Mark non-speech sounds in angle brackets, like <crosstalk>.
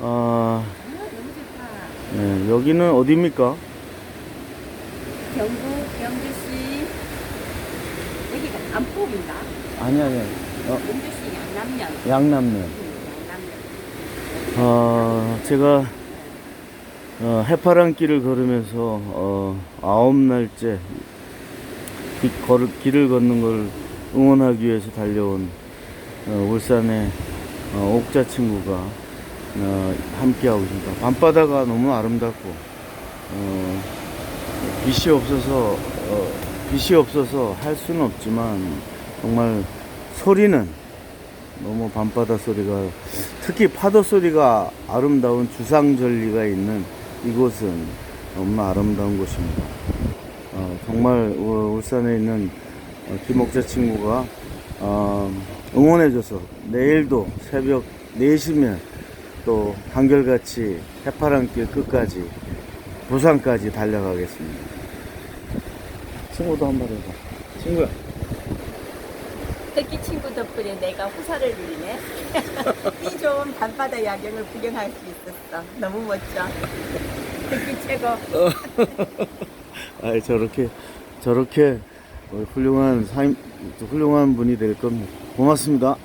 아, 아. 네, 여기는 어디입니까? 경북 경주시 여기가 안폭인가? 아니, 아니, 어, 경주시 양남면. 양남면. 응, 양남면. 어, 제가 어, 해파란 길을 걸으면서 어, 아홉 날째 길, 걸, 길을 걷는 걸 응원하기 위해서 달려온 어, 울산의 어, 옥자 친구가 어, 함께하고 있습니다. 밤바다가 너무 아름답고 어, 빛이 없어서 어, 빛이 없어서 할 수는 없지만 정말 소리는 너무 밤바다 소리가 특히 파도 소리가 아름다운 주상절리가 있는 이곳은 너무나 아름다운 곳입니다. 어, 정말 우- 울산에 있는 어, 김옥자 친구가 어, 응원해줘서 내일도 새벽 4시면 또 한결같이 해파랑길 끝까지 부산까지 달려가겠습니다. 친구도 한 번 해봐. 친구야. 특히 친구 덕분에 내가 후사를 누리네. <laughs> 이 좋은 밤바다 야경을 구경할 수 있었어. 너무 멋져. 특히 최고. <laughs> 아 저렇게 저렇게 훌륭한 사임 훌륭한 분이 될 겁니다. 고맙습니다.